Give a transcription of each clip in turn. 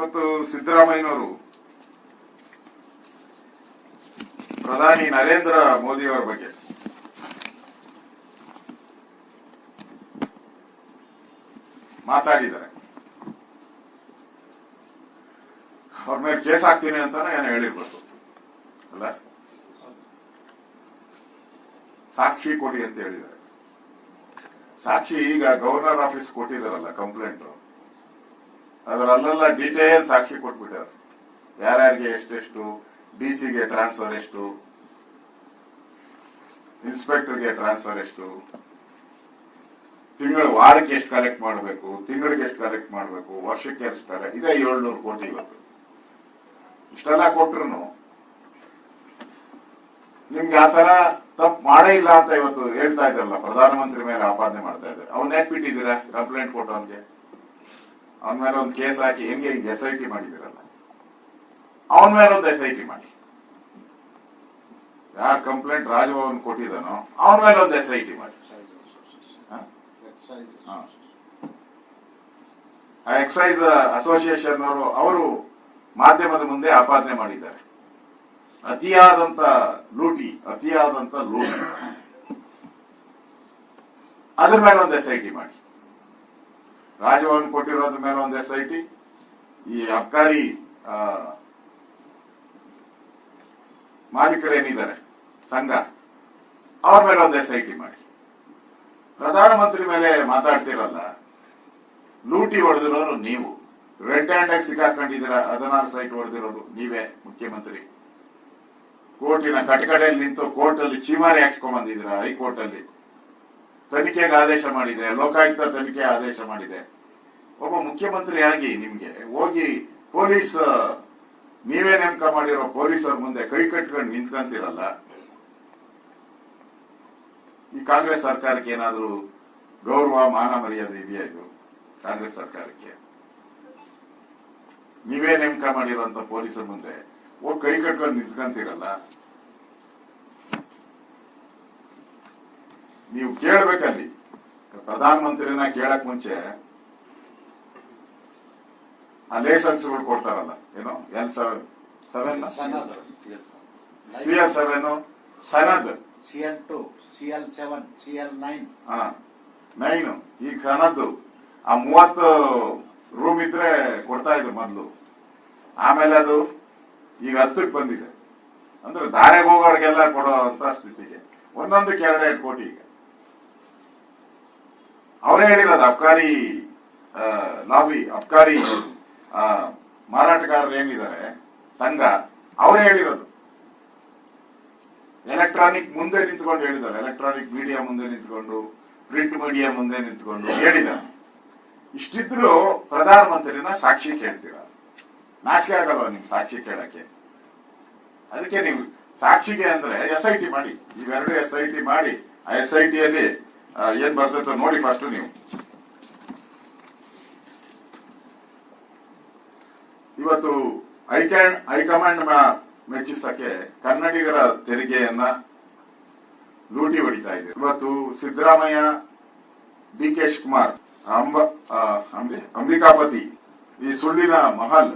ಇವತ್ತು ಸಿದ್ದರಾಮಯ್ಯನವರು ಪ್ರಧಾನಿ ನರೇಂದ್ರ ಮೋದಿ ಅವರ ಬಗ್ಗೆ. ಮಾತಾಡಿದ್ದಾರೆ. ಅವ್ರ ಮೇಲೆ ಕೇಸ್ ಹಾಕ್ತೀನಿ ಅಂತಾನೆ ಏನೋ ಹೇಳಿರ್ಬೋದು. ಅಲ್ಲ? ಸಾಕ್ಷಿ ಕೊಡಿ ಅಂತ ಹೇಳಿದ್ದಾರೆ. ಸಾಕ್ಷಿ ಈಗ ಗವರ್ನರ್ ಆಫೀಸ್ ಕೊಟ್ಟಿದಾರಲ್ಲ ಕಂಪ್ಲೇಂಟ್. ಅದರಲ್ಲೆಲ್ಲ ಡೀಟೇಲ್ ಸಾಕ್ಷಿ ಕೊಟ್ಬಿಟ್ಟಾರೆ ಯಾರ್ಯಾರಿಗೆ ಎಷ್ಟೆಷ್ಟು ಡಿ ಸಿಗೆ ಟ್ರಾನ್ಸ್ಫರ್ ಎಷ್ಟು ಇನ್ಸ್ಪೆಕ್ಟರ್ಗೆ ಟ್ರಾನ್ಸ್ಫರ್ ಎಷ್ಟು, ತಿಂಗಳು ವಾರಕ್ಕೆ ಎಷ್ಟು ಕಲೆಕ್ಟ್ ಮಾಡಬೇಕು, ತಿಂಗಳಿಗೆ ಎಷ್ಟು ಕಲೆಕ್ಟ್ ಮಾಡಬೇಕು, ವರ್ಷಕ್ಕೆ ಎಷ್ಟು ಕಲೆಕ್ಟ್ ಇದೆ ಏಳ್ನೂರು ಕೋಟಿ ಇವತ್ತು. ಇಷ್ಟೆಲ್ಲ ಕೊಟ್ರು ನಿಮ್ಗೆ ಆ ತರ ತಪ್ಪು ಮಾಡೇ ಇಲ್ಲ ಅಂತ ಇವತ್ತು ಹೇಳ್ತಾ ಇದ್ರಲ್ಲ ಪ್ರಧಾನಮಂತ್ರಿ ಮೇಲೆ ಆಪಾದನೆ ಮಾಡ್ತಾ ಇದ್ದಾರೆ. ಅವ್ನ ಯಾಕೆ ಬಿಟ್ಟಿದ್ದೀರಾ? ಕಂಪ್ಲೇಂಟ್ ಕೊಟ್ಟು ಅವನ್ಗೆ? ಅವನ ಮೇಲೆ ಒಂದು ಕೇಸ್ ಹಾಕಿ ಹೆಂಗೆ ಎಸ್ ಐ ಟಿ ಮಾಡಿದಿರಲ್ಲ. ಅವನ ಮೇಲೆ ಒಂದು ಎಸ್ ಐ ಟಿ ಮಾಡಿ. ಯಾರು ಕಂಪ್ಲೇಂಟ್ ರಾಜಭವನ್ ಕೊಟ್ಟಿದ್ದಾನೋ ಅವನ ಮೇಲೆ ಒಂದು ಎಸ್ ಐ ಟಿ ಮಾಡಿ ಎಕ್ಸೈಸ್ ಅಸೋಸಿಯೇಷನ್ ಅವರು ಅವರು ಮಾಧ್ಯಮದ ಮುಂದೆ ಆಪಾದನೆ ಮಾಡಿದ್ದಾರೆ. ಅತಿಯಾದಂತ ಲೂಟಿ ಅತಿಯಾದಂತ ಲೂಟಿ. ಅದ್ರ ಮೇಲೆ ಒಂದು ಎಸ್ ಐ ಟಿ ಮಾಡಿ. ರಾಜಭವನ್ ಕೊಟ್ಟಿರೋದ್ರ ಮೇಲೆ ಒಂದು ಎಸ್ ಐ ಟಿ ಈ ಅಬ್ಕಾರಿ ಮಾಲೀಕರೇನಿದ್ದಾರೆ, ಸಂಘ, ಅವ್ರ ಮೇಲೆ ಒಂದು ಎಸ್ ಐ ಟಿ ಮಾಡಿ. ಪ್ರಧಾನಮಂತ್ರಿ ಮೇಲೆ ಮಾತಾಡ್ತಿರಲ್ಲ, ಲೂಟಿ ಹೊಡೆದಿರೋರು ನೀವು. ರೆಡ್ ಹ್ಯಾಂಡ್ ಆಗಿ ಸಿಕ್ಕಾಕೊಂಡಿದ್ದೀರಾ, ಹದಿನಾರು ಸೈಟ್ ಹೊಡೆದಿರೋದು ನೀವೇ, ಮುಖ್ಯಮಂತ್ರಿ. ಕೋರ್ಟಿನ ಕಟಕಡೆಯಲ್ಲಿ ನಿಂತು ಕೋರ್ಟ್ ಅಲ್ಲಿ ಚೀಮಾರಿ ಹಾಕ್ಸ್ಕೊಂಡ್ ಬಂದಿದ್ದೀರಾ ಹೈಕೋರ್ಟ್ ಅಲ್ಲಿ ತನಿಖೆಗೆ ಆದೇಶ ಮಾಡಿದೆ, ಲೋಕಾಯುಕ್ತ ತನಿಖೆ ಆದೇಶ ಮಾಡಿದೆ. ಒಬ್ಬ ಮುಖ್ಯಮಂತ್ರಿ ಆಗಿ ನಿಮ್ಗೆ ಹೋಗಿ ಪೊಲೀಸ್, ನೀವೇ ನೇಮಕ ಮಾಡಿರೋ ಪೊಲೀಸರ ಮುಂದೆ ಕೈ ಕಟ್ಕೊಂಡು ನಿಂತ್ಕಂತಿರಲ್ಲ? ಈ ಕಾಂಗ್ರೆಸ್ ಸರ್ಕಾರಕ್ಕೆ ಏನಾದರೂ ಗೌರವ, ಮಾನ ಮರ್ಯಾದೆ ಇದೆಯಾ ಇದು? ಕಾಂಗ್ರೆಸ್ ಸರ್ಕಾರಕ್ಕೆ. ನೀವೇ ನೇಮಕ ಮಾಡಿರುವಂತ ಪೊಲೀಸರ ಮುಂದೆ ಹೋಗಿ ಕೈ ಕಟ್ಕೊಂಡು ನಿಂತ್ಕೊಂತೀರಲ್ಲ? ನೀವು ಕೇಳ್ಬೇಕಲ್ಲಿ. ಪ್ರಧಾನಮಂತ್ರಿನ ಕೇಳಕ್ ಮುಂಚೆ ಆ ಲೈಸೆನ್ಸ್ಗಳು ಕೊಡ್ತಾರಲ್ಲ ಏನು? L seven seven C L seven ಸನದ್. CL two CL seven CL nine. ಹಾ ನೈನು ಈಗ ಸನದ್ದು. ಆ ಮೂವತ್ತು ರೂಮ್ ಇದ್ರೆ ಕೊಡ್ತಾ ಇದ್ರು ಮೊದಲು. ಆಮೇಲೆ ಅದು ಈಗ ಹತ್ತಕ್ಕೆ ಬಂದಿದೆ. ಅಂದ್ರೆ ಧಾರೆಗೆ ಹೋಗೋರಿಗೆಲ್ಲ ಕೊಡೋ ಅಂತ ಸ್ಥಿತಿಗೆ. ಒಂದೊಂದಕ್ಕೆ ಎರಡೆರಡು ಕೋಟಿ ಈಗ. ಅವರೇ ಹೇಳಿರೋದು ಅಬ್ಕಾರಿ ಲಾಬಿ, ಅಬ್ಕಾರಿ ಮಾರಾಟಗಾರರು ಏನಿದ್ದಾರೆ ಸಂಘ, ಅವರೇ ಹೇಳಿರೋದು. ಎಲೆಕ್ಟ್ರಾನಿಕ್ ಮುಂದೆ ನಿಂತ್ಕೊಂಡು ಹೇಳಿದ್ದಾರೆ. ಎಲೆಕ್ಟ್ರಾನಿಕ್ ಮೀಡಿಯಾ ಮುಂದೆ ನಿಂತ್ಕೊಂಡು, ಪ್ರಿಂಟ್ ಮೀಡಿಯಾ ಮುಂದೆ ನಿಂತ್ಕೊಂಡು ಹೇಳಿದ್ದಾರೆ. ಇಷ್ಟಿದ್ರು ಪ್ರಧಾನಮಂತ್ರಿನ ಸಾಕ್ಷಿ ಕೇಳ್ತೀರ? ನಾಚಿಕೆ ಆಗಲ್ವಾ ನಿಮ್ ಸಾಕ್ಷಿ ಕೇಳಕ್ಕೆ? ಅದಕ್ಕೆ ನೀವು ಸಾಕ್ಷಿಗೆ ಅಂದ್ರೆ ಎಸ್ ಐ ಟಿ ಮಾಡಿ. ಇವೆರಡು ಎಸ್ ಐ ಟಿ ಮಾಡಿ. ಆ ಎಸ್ ಐ ಟಿಯಲ್ಲಿ ಏನ್ ಬರ್ತೈತೋ ನೋಡಿ ಫಸ್ಟ್ ನೀವು. ಇವತ್ತು ಹೈಕ್ಯಾಂಡ್ ಹೈಕಮಾಂಡ್ ಕಮಾಂಡ್ ಮೆಚ್ಚಿಸಕ್ಕೆ ಕನ್ನಡಿಗರ ತೆರಿಗೆಯನ್ನ ಲೂಟಿ ಹೊಡಿತಾ ಇದೆ ಇವತ್ತು ಸಿದ್ದರಾಮಯ್ಯ, ಡಿ ಕೆ ಶಿವಕುಮಾರ್ ಅಂಬಿ- ಅಂಬಿಕಾಪತಿ, ಈ ಸುಳ್ಳಿನ ಮಹಲ್,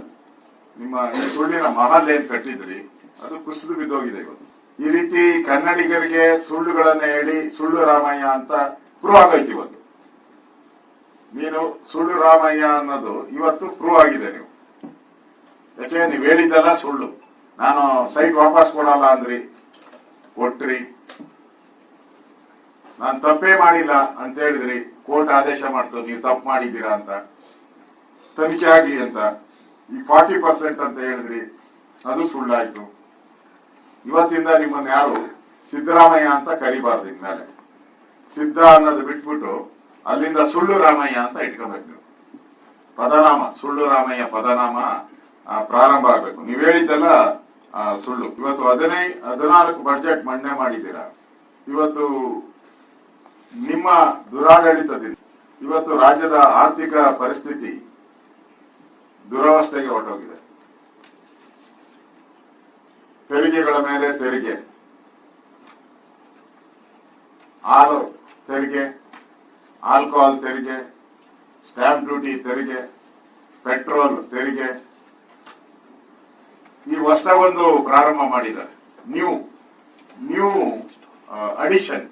ನಿಮ್ಮ, ಈ ಸುಳ್ಳಿನ ಮಹಲ್ ಏನ್ ಕಟ್ಟಿದ್ರಿ? ಅದು ಕುಸಿದು ಬಿದ್ದೋಗಿದೆ ಇವತ್ತು. ಈ ರೀತಿ ಕನ್ನಡಿಗರಿಗೆ ಸುಳ್ಳುಗಳನ್ನ ಹೇಳಿ ಸುಳ್ಳು ರಾಮಯ್ಯ ಅಂತ ಪ್ರೂವ್ ಆಗೈತಿ ಇವತ್ತು. ನೀನು ಸುಳ್ಳು ರಾಮಯ್ಯ ಅನ್ನೋದು ಇವತ್ತು ಪ್ರೂವ್ ಆಗಿದೆ ನೀವು. ಯಾಕೆ? ನೀವು ಹೇಳಿದ್ದಲ್ಲ ಸುಳ್ಳು. ನಾನು ಸೈಟ್ ವಾಪಸ್ ಕೊಡಲ್ಲ ಅಂದ್ರಿ. ಕೊಟ್ರಿ. ನಾನು ತಪ್ಪೇ ಮಾಡಿಲ್ಲ ಅಂತ ಹೇಳಿದ್ರಿ. ಕೋರ್ಟ್ ಆದೇಶ ಮಾಡ್ತು, ನೀವು ತಪ್ಪು ಮಾಡಿದ್ದೀರಾ ಅಂತ. ತನಿಖೆ ಆಗ್ಲಿ ಅಂತ. ಈ ಫಾರ್ಟಿ ಪರ್ಸೆಂಟ್ ಅಂತ ಹೇಳಿದ್ರಿ. ಅದು ಸುಳ್ಳಾಯ್ತು. ಇವತ್ತಿಂದ ನಿಮ್ಮನ್ನ ಯಾರು ಸಿದ್ದರಾಮಯ್ಯ ಅಂತ ಕರಿಬಾರ್ದು ಇನ್ಮೇಲೆ. ಸಿದ್ಧ ಅನ್ನೋದು ಬಿಟ್ಬಿಟ್ಟು ಅಲ್ಲಿಂದ ಸುಳ್ಳು ರಾಮಯ್ಯ ಅಂತ ಇಟ್ಕೋಬೇಕು ನೀವು. ಪದನಾಮ, ಸುಳ್ಳು ರಾಮಯ್ಯ ಪದನಾಮ ಪ್ರಾರಂಭ ಆಗಬೇಕು. ನೀವು ಹೇಳಿದ್ದೆಲ್ಲ ಸುಳ್ಳು. ಇವತ್ತು ಹದಿನೈ, ಹದಿನಾಲ್ಕು ಬಜೆಟ್ ಮಂಡನೆ ಮಾಡಿದ್ದೀರಾ. ಇವತ್ತು ನಿಮ್ಮ ದುರಾಡಳಿತದಿಂದ, ಇವತ್ತು ರಾಜ್ಯದ ಆರ್ಥಿಕ ಪರಿಸ್ಥಿತಿ ದುರವಸ್ಥೆಗೆ ಹೊರಟೋಗಿದೆ. ತೆರಿಗೆಗಳ ಮೇಲೆ ತೆರಿಗೆ. ಹಾಲು ತೆರಿಗೆ, ಆಲ್ಕೋಹಾಲ್ ತೆರಿಗೆ ಸ್ಟ್ಯಾಂಪ್ ಡ್ಯೂಟಿ ತೆರಿಗೆ, ಪೆಟ್ರೋಲ್ ತೆರಿಗೆ. ಈ ಒಂದು ಪ್ರಾರಂಭ ಮಾಡಿದ್ದಾರೆ. New new addition.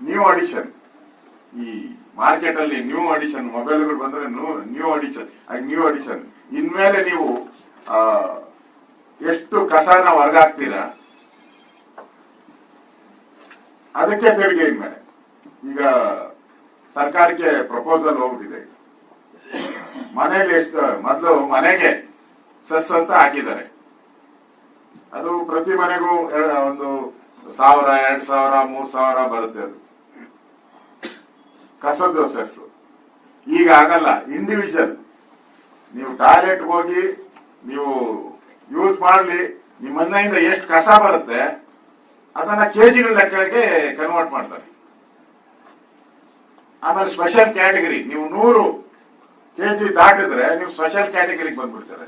New addition. ಈ ಮಾರ್ಕೆಟ್ ಅಲ್ಲಿ ನ್ಯೂ ಅಡಿಷನ್, ಮೊಬೈಲ್ಗಳು ಬಂದ್ರೆ ನ್ಯೂ ಅಡಿಷನ್ ನ್ಯೂ ಅಡಿಷನ್. ಇನ್ಮೇಲೆ ನೀವು ಎಷ್ಟು ಕಸನ ಹೊರಗಾಕ್ತೀರಾ ಅದಕ್ಕೆ ತೆರಿಗೆ ಇನ್ಮೇಲೆ. ಈಗ ಸರ್ಕಾರಕ್ಕೆ ಪ್ರಪೋಸಲ್ ಹೋಗ್ಬಿಟ್ಟಿದೆ. ಮನೇಲಿ ಎಷ್ಟು, ಮೊದಲು ಮನೆಗೆ ಸೆಸ್ ಅಂತ ಹಾಕಿದ್ದಾರೆ. ಅದು ಪ್ರತಿ ಮನೆಗೂ ಒಂದು ಸಾವಿರ, ಎರಡ್ ಸಾವಿರ, ಮೂರ್ ಸಾವಿರ ಬರುತ್ತೆ ಅದು. ಕಸದ ಸೆಸ್ ಈಗ ಆಗಲ್ಲ ಇಂಡಿವಿಜುವಲ್ ನೀವು ಟಾಯ್ಲೆಟ್ ಹೋಗಿ, ನೀವು ಯೂಸ್ ಮಾಡಲಿ. ನಿಮ್ಮ ಮನೆಯಿಂದ ಎಷ್ಟು ಕಸ ಬರುತ್ತೆ, ಅದನ್ನ ಕೆಜಿಗಳ ಲೆಕ್ಕಕ್ಕೆ ಕನ್ವರ್ಟ್ ಮಾಡ್ತಾರೆ. ಆಮೇಲೆ ಸ್ಪೆಷಲ್ ಕ್ಯಾಟಗರಿ ನೀವು ನೂರು ಕೆಜಿ ದಾಟಿದ್ರೆ ನೀವು ಸ್ಪೆಷಲ್ ಕ್ಯಾಟಗರಿಗೆ ಬಂದ್ಬಿಡ್ತಾರೆ.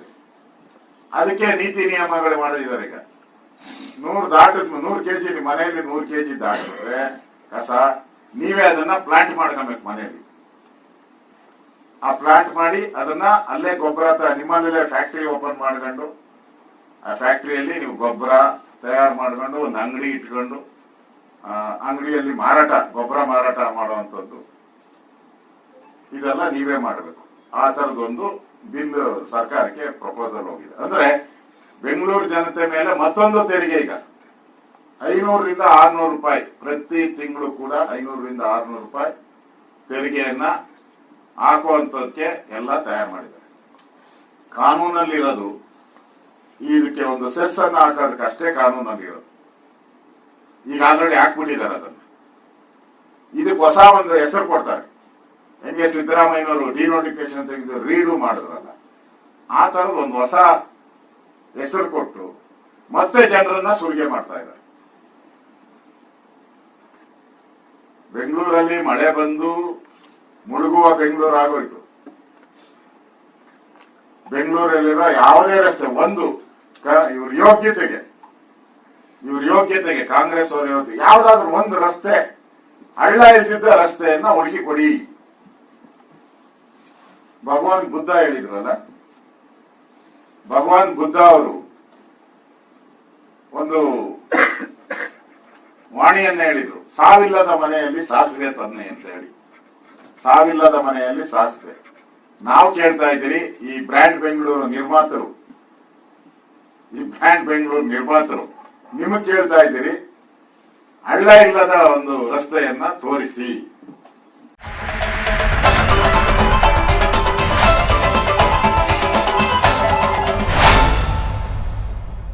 ಅದಕ್ಕೆ ನೀತಿ ನಿಯಮಗಳು ಮಾಡಿದ್ದಾರೆ ಈಗ. ನೂರು ದಾಟದ ನೂರು ಕೆಜಿ ನಿಮ್ಮ ಮನೆಯಲ್ಲಿ ನೂರು ಕೆಜಿ ದಾಟಿದ್ರೆ ಕಸ, ನೀವೇ ಅದನ್ನ ಪ್ಲಾಂಟ್ ಮಾಡ್ಕೊಬೇಕು ಮನೆಯಲ್ಲಿ. ಆ ಪ್ಲಾಂಟ್ ಮಾಡಿ ಅದನ್ನ ಅಲ್ಲೇ ಗೊಬ್ಬರ ನಿಮ್ಮಲ್ಲೇ ಫ್ಯಾಕ್ಟರಿ ಓಪನ್ ಮಾಡ್ಕೊಂಡು ಆ ಫ್ಯಾಕ್ಟರಿಯಲ್ಲಿ ನೀವು ಗೊಬ್ಬರ ತಯಾರು ಮಾಡಿಕೊಂಡು ಒಂದು ಅಂಗಡಿ ಇಟ್ಕೊಂಡು ಅಂಗಡಿಯಲ್ಲಿ ಮಾರಾಟ, ಗೊಬ್ಬರ ಮಾರಾಟ ಮಾಡುವಂಥದ್ದು. ಇದೆಲ್ಲ ನೀವೇ ಮಾಡಬೇಕು. ಆ ತರದೊಂದು ಬಿಲ್ ಸರ್ಕಾರಕ್ಕೆ ಪ್ರಪೋಸಲ್ ಹೋಗಿದೆ. ಅಂದ್ರೆ ಬೆಂಗಳೂರು ಜನತೆ ಮೇಲೆ ಮತ್ತೊಂದು ತೆರಿಗೆ ಈಗ. ಐನೂರರಿಂದ ಆರ್ನೂರು ರೂಪಾಯಿ. ಪ್ರತಿ ತಿಂಗಳು ಕೂಡ ಐನೂರರಿಂದ ಆರ್ನೂರು ರೂಪಾಯಿ ತೆರಿಗೆಯನ್ನ ಹಾಕುವಂತದಕ್ಕೆ ಎಲ್ಲ ತಯಾರು ಮಾಡಿದ್ದಾರೆ. ಕಾನೂನಲ್ಲಿರೋದು ಇದಕ್ಕೆ ಒಂದು ಸೆಸ್ ಅನ್ನ ಹಾಕೋದಕ್ಕೆ ಅಷ್ಟೇ ಕಾನೂನಲ್ಲಿರೋದು ಈಗ ಆಲ್ರೆಡಿ ಹಾಕ್ಬಿಟ್ಟಿದ್ದಾರೆ ಅದನ್ನ. ಇದಕ್ಕೆ ಹೊಸ ಒಂದು ಹೆಸರು ಕೊಡ್ತಾರೆ. ಹೆಂಗೆ ಸಿದ್ದರಾಮಯ್ಯನವರು ಡಿನೋಟಿಫಿಕೇಶನ್ ತೆಗೆದು ರೀಡು ಮಾಡಿದ್ರಲ್ಲ, ಆ ತರದ ಒಂದು ಹೊಸ ಹೆಸರು ಕೊಟ್ಟು ಮತ್ತೆ ಜನರನ್ನ ಸುಲಿಗೆ ಮಾಡ್ತಾ ಇದ್ದಾರೆ. ಬೆಂಗಳೂರಲ್ಲಿ ಮಳೆ ಬಂದು ಮುಳುಗುವ ಬೆಂಗಳೂರು ಆಗೋಯ್ತು. ಬೆಂಗಳೂರಲ್ಲಿರೋ ಯಾವುದೇ ರಸ್ತೆ, ಒಂದು ಇವ್ರ ಯೋಗ್ಯತೆಗೆ. ಇವ್ರ ಯೋಗ್ಯತೆಗೆ ಕಾಂಗ್ರೆಸ್ ಅವರ ಯೋಗ್ಯತೆ ಯಾವ್ದಾದ್ರು ಒಂದು ರಸ್ತೆ, ಹಳ್ಳ ಇದ್ದಿದ್ದ ರಸ್ತೆಯನ್ನ ಹುಡುಕಿ ಕೊಡಿ ಭಗವಾನ್ ಬುದ್ಧ ಹೇಳಿದ್ರಲ್ಲ, ಭಗವಾನ್ ಬುದ್ಧ ಅವರು ಒಂದು ವಾಣಿಯನ್ನ ಹೇಳಿದ್ರು. ಸಾವಿಲ್ಲದ ಮನೆಯಲ್ಲಿ ಸಾಸಿವೆ ತನ್ನೆ ಅಂತ ಹೇಳಿ. ಸಾವಿಲ್ಲದ ಮನೆಯಲ್ಲಿ ಸಾಸಿವೆ. ನಾವು ಕೇಳ್ತಾ ಇದ್ದೀರಿ, ಈ ಬ್ರ್ಯಾಂಡ್ ಬೆಂಗಳೂರು ನಿರ್ಮಾತರು ಈ ಬ್ರ್ಯಾಂಡ್ ಬೆಂಗಳೂರು ನಿರ್ಮಾತರು. ನಿಮಗೆ ಕೇಳ್ತಾ ಇದ್ದೀರಿ ಹಳ್ಳ ಇಲ್ಲದ ಒಂದು ರಸ್ತೆಯನ್ನ ತೋರಿಸಿ.